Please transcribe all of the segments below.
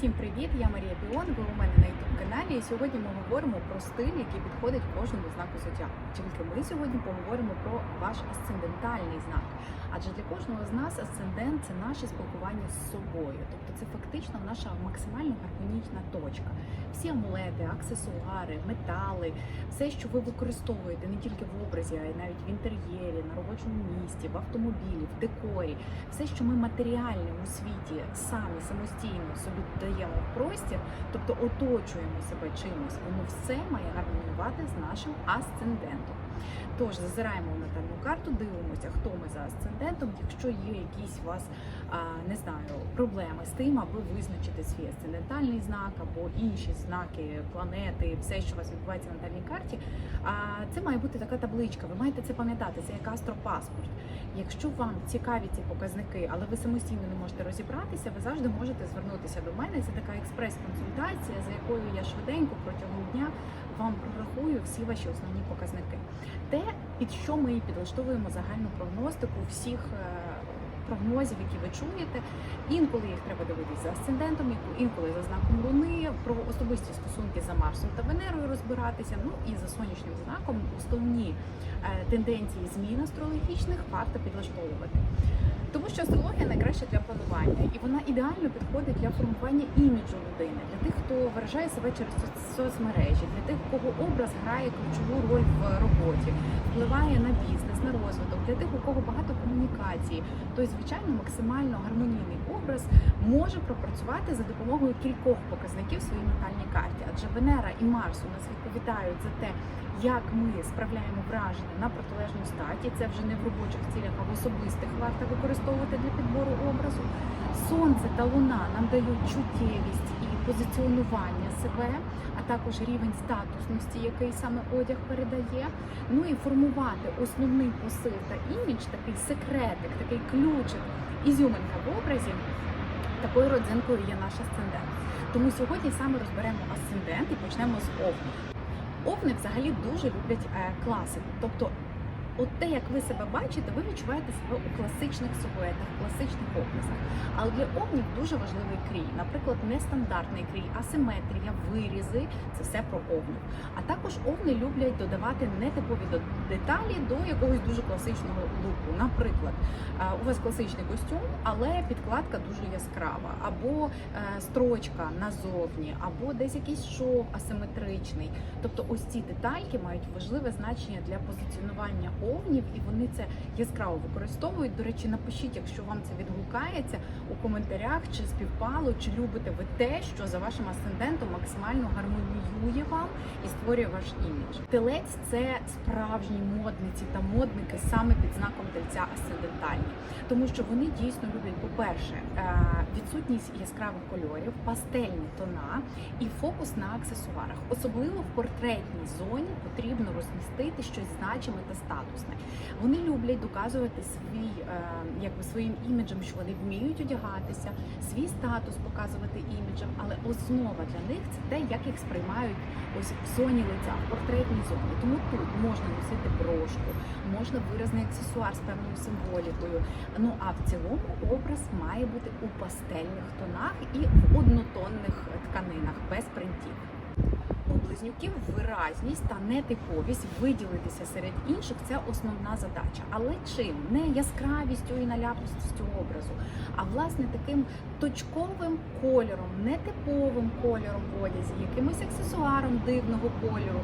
Всім привіт! Я Марія Піон. Ви у мене на youtube каналі. І сьогодні ми говоримо про стиль, який підходить кожному знаку зодіаку. Тільки ми сьогодні поговоримо про ваш асцендентальний знак. Адже для кожного з нас асцендент це наше спілкування з собою. Тобто це фактично наша максимально гармонічна точка. Всі амулети, аксесуари, метали, все, що ви використовуєте не тільки в образі, а й навіть в інтер'єрі, на робочому місці, в автомобілі, в декорі, все, що ми матеріальним у світі самі самостійно собі даємо в простір, тобто оточуємо себе чимось, воно все має гармонювати з нашим асцендентом. Тож зазираємо в натальну карту, дивимося, хто ми за асцендентом. Якщо є якісь у вас не знаю проблеми з тим, аби визначити свій асцендентальний знак або інші знаки планети, все, що у вас відбувається на натальній карті, це має бути така табличка. Ви маєте це пам'ятати. Це як астропаспорт. Якщо вам цікаві ці показники, але ви самостійно не можете розібратися, ви завжди можете звернутися до мене. Це така експрес-консультація, за якою я швиденько протягом дня вам прорахую всі ваші основні показники. Те, під що ми підлаштовуємо загальну прогностику всіх е, прогнозів, які ви чуєте. Інколи їх треба дивитися за асцендентом, інколи за знаком Луни, про особисті стосунки за Марсом та Венерою розбиратися. Ну і за сонячним знаком основні е, тенденції змін астрологічних варто підлаштовувати. Тому що астрологія найкраща для планування, і вона ідеально підходить для формування іміджу людини, для тих, хто виражає себе через соцмережі, для тих, у кого образ грає ключову роль в роботі, впливає на бізнес, на розвиток, для тих, у кого багато комунікації. То, звичайно, максимально гармонійний образ може пропрацювати за допомогою кількох показників своїй натальній карті, адже Венера і Марс у нас відповідають за те, як ми справляємо враження на протилежну статі. Це вже не в робочих цілях, а в особистих варто використовувати для підбору образу. Сонце та луна нам дають чуттєвість і позиціонування себе, а також рівень статусності, який саме одяг передає. Ну і формувати основний посил та імідж, такий секретик, такий ключик, ізюминка в образі. Такою родзинкою є наш асцендент. Тому сьогодні саме розберемо асцендент і почнемо з овнів. Овни взагалі дуже люблять класи, класику. Тобто, от те, як ви себе бачите, ви відчуваєте себе у класичних силуетах, класичних образах. Але для овнів дуже важливий крій. Наприклад, нестандартний крій, асиметрія, вирізи це все про овнів. А також овни люблять додавати нетипові деталі до якогось дуже класичного луку. Наприклад, е, у вас класичний костюм, але підкладка дуже яскрава, або е, строчка назовні, або десь якийсь шов асиметричний. Тобто, ось ці детальки мають важливе значення для позиціонування овнів, і вони це яскраво використовують. До речі, напишіть, якщо вам це відгукається у коментарях, чи співпало, чи любите ви те, що за вашим асцендентом максимально гармоніює вам і створює ваш імідж. Телець це справжні модниці та модники саме знаком тельця асцендентальні, тому що вони дійсно люблять, по-перше, е, відсутність яскравих кольорів, пастельні тона і фокус на аксесуарах. Особливо в портретній зоні потрібно розмістити щось значиме та статусне. Вони люблять доказувати свій, е, якби своїм іміджем, що вони вміють одягатися, свій статус показувати іміджем, але основа для них це те, як їх сприймають ось в зоні лиця, в портретній зоні. Тому тут можна носити брошку, можна виразний аксесуар з певною символікою. Ну а в цілому образ має бути у пастельних тонах і в однотонних тканинах без принтів. У близнюків виразність та нетиповість виділитися серед інших це основна задача. Але чим не яскравістю і наляпністю образу, а власне таким точковим кольором, нетиповим кольором в одязі, якимось аксесуаром дивного кольору,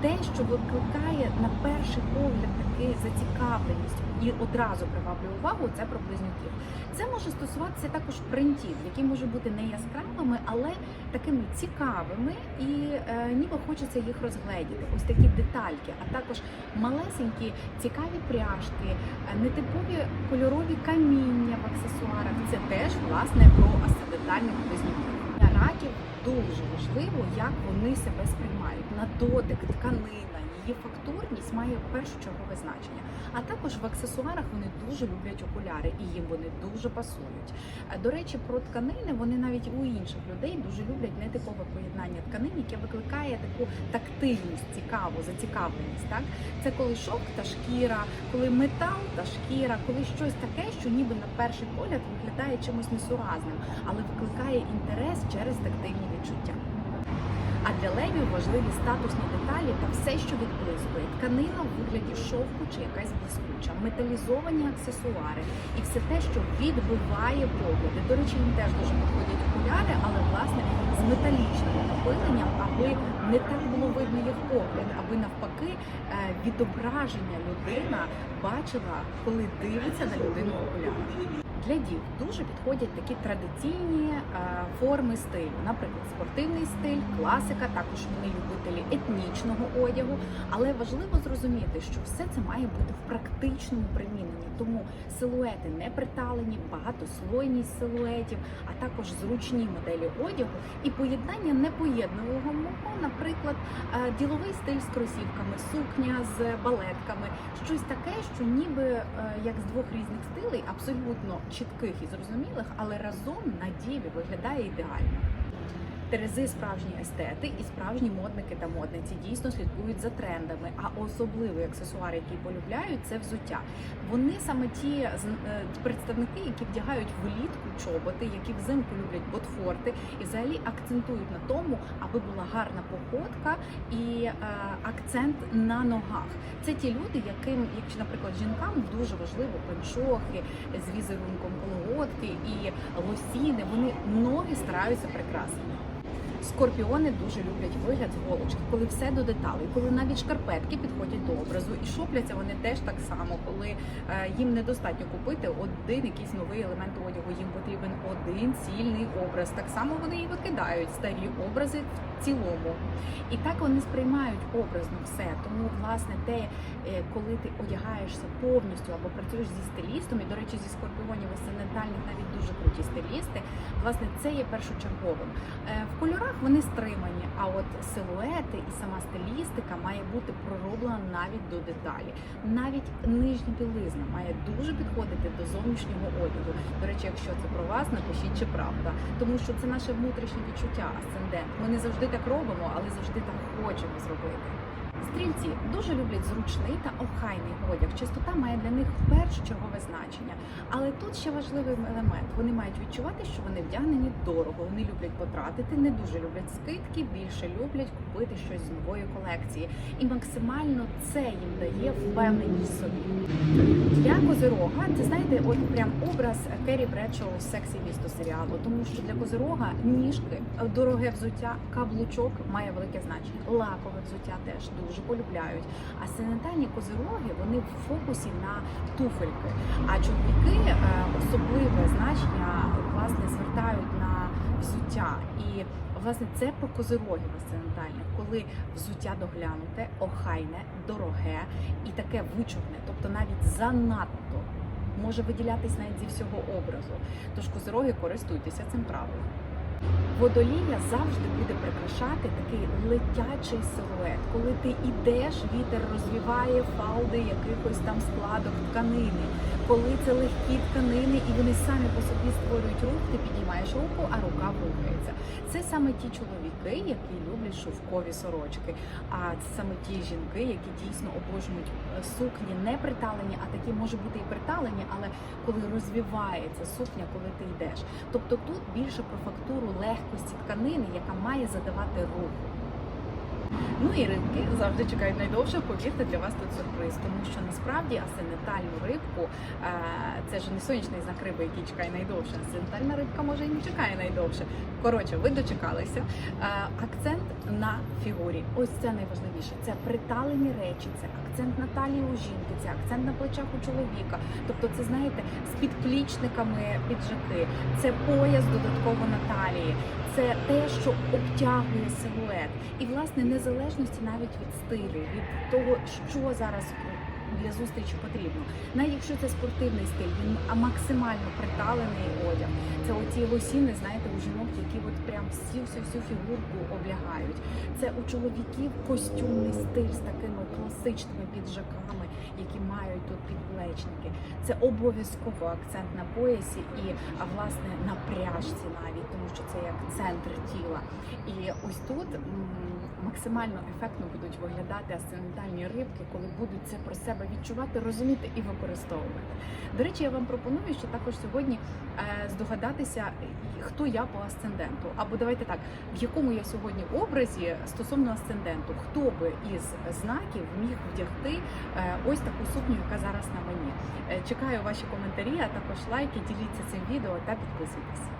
те, що викликає на перший погляд таки зацікавленість і одразу приваблює увагу, це про близнюків. Це може стосуватися також принтів, які можуть бути не яскравими, але такими цікавими, і е, ніби хочеться їх розгледіти. Ось такі детальки, а також малесенькі цікаві пряжки, е, нетипові кольорові каміння в аксесуарах. Це теж власне про асцендентальних близнюків. Для раків дуже важливо, як вони себе сприймають на дотик, тканина, її фактурність має першочергове значення. А також в аксесуарах вони дуже люблять окуляри, і їм вони дуже пасують. Е, До речі, про тканини вони навіть у інших людей дуже люблять нетипове поєднання тканин, яке викликає таку тактильність, цікаву, зацікавленість. Так це коли шовк та шкіра, коли метал та шкіра, коли щось таке, що ніби на перший погляд виглядає чимось несуразним, але викликає інтерес через тактильні відчуття. А для левів важливі статусні деталі та все, що відблискує. Тканина в вигляді шовку чи якась блискуча, металізовані аксесуари і все те, що відбиває погляди. До речі, їм теж дуже підходять окуляри, але власне з металічним напиленням, аби не так було видно їх погляд, аби навпаки е, відображення людина бачила, коли дивиться на людину в окулярах. Для дуже підходять такі традиційні е, форми стилю, наприклад, спортивний стиль, класика, також вони любителі етнічного одягу. Але важливо зрозуміти, що все це має бути в практичному приміненні. Тому силуети не приталені, багатослойність силуетів, а також зручні моделі одягу і поєднання непоєднувого, наприклад, е, діловий стиль з кросівками, сукня з балетками, щось таке, що ніби е, як з двох різних стилей, абсолютно чітких і зрозумілих, але разом на діві виглядає ідеально. Терези справжні естети і справжні модники та модниці дійсно слідкують за трендами. А особливий аксесуар, який полюбляють, це взуття. Вони саме ті е, представники, які вдягають влітку чоботи, які взимку люблять ботфорти, і взагалі акцентують на тому, аби була гарна походка і е, акцент на ногах. Це ті люди, яким, якщо, наприклад, жінкам дуже важливо панчохи з візерунком колготки і лосіни, вони ноги стараються прикрасити. Скорпіони дуже люблять вигляд з голочки, коли все до деталей, коли навіть шкарпетки підходять до образу, і шопляться вони теж так само, коли е, їм недостатньо купити один якийсь новий елемент одягу. Їм потрібен один цільний образ. Так само вони і викидають старі образи в цілому. І так вони сприймають образно все. Тому, власне, те, е, коли ти одягаєшся повністю або працюєш зі стилістом, і до речі, зі скорпіонів асцендентальних навіть дуже круті стилісти. Власне, це є першочерговим. Е, В кольорах вони стримані, а от силуети і сама стилістика має бути пророблена навіть до деталі. Навіть нижня білизна має дуже підходити до зовнішнього одягу. До речі, якщо це про вас, напишіть чи правда, тому що це наше внутрішнє відчуття, асцендент. Ми не завжди так робимо, але завжди так хочемо зробити. Стрільці дуже люблять зручний та охайний одяг. Чистота має для них першочергове значення. Але тут ще важливий елемент. Вони мають відчувати, що вони вдягнені дорого. Вони люблять потратити, не дуже люблять скидки, більше люблять купити щось з нової колекції. І максимально це їм дає впевненість собі. Для козирога це знаєте, от прям образ Керрі Бредшоу з сексі місто серіалу, тому що для козирога ніжки, дороге взуття, каблучок має велике значення. Лакове взуття теж дуже полюбляють. А синентальні козироги вони в фокусі на туфельки. А чоловіки е, особливе значення власне звертають взуття і. Власне, це про козирогів асцендентальних, коли взуття доглянуте, охайне, дороге і таке вичурне, тобто навіть занадто може виділятись навіть зі всього образу. Тож козироги користуйтеся цим правилом. Водолія завжди буде прикрашати такий летячий силует. Коли ти йдеш, вітер розвіває фалди якихось там складок тканини. Коли це легкі тканини, і вони самі по собі створюють рух, ти піднімаєш руку, а рука рухається. Це саме ті чоловіки, які люблять шовкові сорочки. А це саме ті жінки, які дійсно обожнюють е, сукні не приталені, а такі може бути і приталені, але коли розвивається сукня, коли ти йдеш. Тобто тут більше про фактуру легкості тканини, яка має задавати рух. Ну і рибки завжди чекають найдовше. Повірте, для вас тут сюрприз, тому що насправді асцендентальну рибку е, це ж не сонячний знак риби, який чекає найдовше. Асцендентальна рибка може і не чекає найдовше. Коротше, ви дочекалися. Е, Акцент на фігурі. Ось це найважливіше. Це приталені речі, це акцент на талії у жінки, це акцент на плечах у чоловіка. Тобто, це знаєте, з підплічниками піджаки, це пояс додатково на талії, це те, що обтягує силует. І власне незалежності навіть від стилю, від того, що зараз для зустрічі потрібно. Навіть якщо це спортивний стиль, він максимально приталений одяг. Це оці лосіни, знаєте, у жінок, які от прям всю всю всю фігурку облягають. Це у чоловіків костюмний стиль з такими класичними піджаками, які мають тут підплечники. Це обов'язково акцент на поясі і власне на пряжці навіть, тому що це як центр тіла. І ось тут максимально ефектно будуть виглядати асцендентальні рибки, коли будуть це про себе відчувати, розуміти і використовувати. До речі, я вам пропоную ще також сьогодні е, здогадатися, хто я по асценденту. Або давайте так, в якому я сьогодні образі стосовно асценденту, хто би із знаків міг вдягти е, ось таку сукню, яка зараз на мені. Е, Чекаю ваші коментарі, а також лайки, діліться цим відео та підписуйтесь.